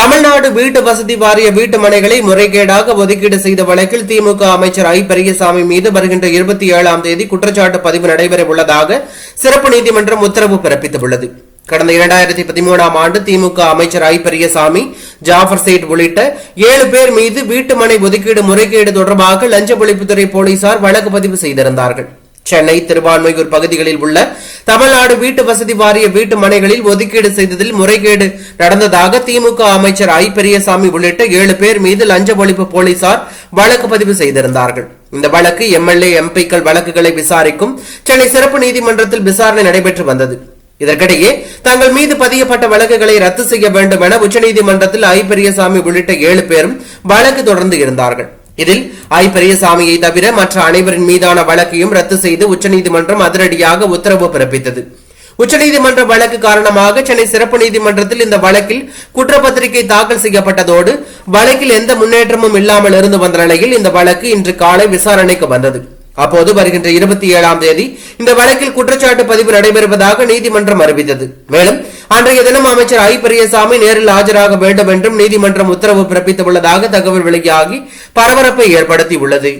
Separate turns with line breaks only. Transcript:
தமிழ்நாடு வீட்டு வசதி வாரிய வீட்டு மனைகளை முறைகேடாக ஒதுக்கீடு செய்த வழக்கில் திமுக அமைச்சர் ஐ. பெரியசாமி மீது வருகின்ற இருபத்தி ஏழாம் தேதி குற்றச்சாட்டு பதிவு நடைபெற உள்ளதாக சிறப்பு நீதிமன்றம் உத்தரவு பிறப்பித்துள்ளது. கடந்த இரண்டாயிரத்தி பதிமூணாம் ஆண்டு திமுக அமைச்சர் ஐ. பெரியசாமி ஜாஃபர் சேட் உள்ளிட்ட ஏழு பேர் மீது வீட்டு மனை ஒதுக்கீடு முறைகேடு தொடர்பாக லஞ்ச ஒழிப்புத்துறை போலீசார் வழக்கு பதிவு செய்திருந்தார்கள். சென்னை திருவான்மையூர் பகுதிகளில் உள்ள தமிழ்நாடு வீட்டு வசதி வாரிய வீட்டு மனைகளில் ஒதுக்கீடு செய்ததில் முறைகேடு நடந்ததாக திமுக அமைச்சர் ஐ. பெரியசாமி உள்ளிட்ட ஏழு பேர் மீது லஞ்ச ஒழிப்பு போலீசார் வழக்கு பதிவு செய்திருந்தார்கள். இந்த வழக்கு எம்எல்ஏ எம்பிக்கள் வழக்குகளை விசாரிக்கும் சென்னை சிறப்பு நீதிமன்றத்தில் விசாரணை நடைபெற்று வந்தது. இதற்கிடையே தங்கள் மீது பதியப்பட்ட வழக்குகளை ரத்து செய்ய வேண்டும் என உச்சநீதிமன்றத்தில் ஐ. பெரியசாமி உள்ளிட்ட ஏழு பேரும் வழக்கு தொடர்ந்து இருந்தார்கள். இதில் ஐ பெரியசாமியை தவிர மற்ற அனைவரின் மீதான வழக்கையும் ரத்து செய்து உச்சநீதிமன்றம் அதிரடியாக உத்தரவு பிறப்பித்தது. உச்சநீதிமன்ற வழக்கு காரணமாக சென்னை சிறப்பு நீதிமன்றத்தில் இந்த வழக்கில் குற்றப்பத்திரிகை தாக்கல் செய்யப்பட்டதோடு வழக்கில் எந்த முன்னேற்றமும் இல்லாமல் இருந்து வந்த நிலையில் இந்த வழக்கு இன்று காலை விசாரணைக்கு வந்தது. அப்போது வருகின்ற இருபத்தி ஏழாம் தேதி இந்த வழக்கில் குற்றச்சாட்டு பதிவு நடைபெறுவதாக நீதிமன்றம் அறிவித்தது. மேலும் அன்றைய தினம் அமைச்சர் ஐ. பெரியசாமி நேரில் ஆஜராக வேண்டும் என்றும் நீதிமன்றம் உத்தரவு பிறப்பித்துள்ளதாக தகவல் வெளியாகி பரபரப்பை ஏற்படுத்தியுள்ளது.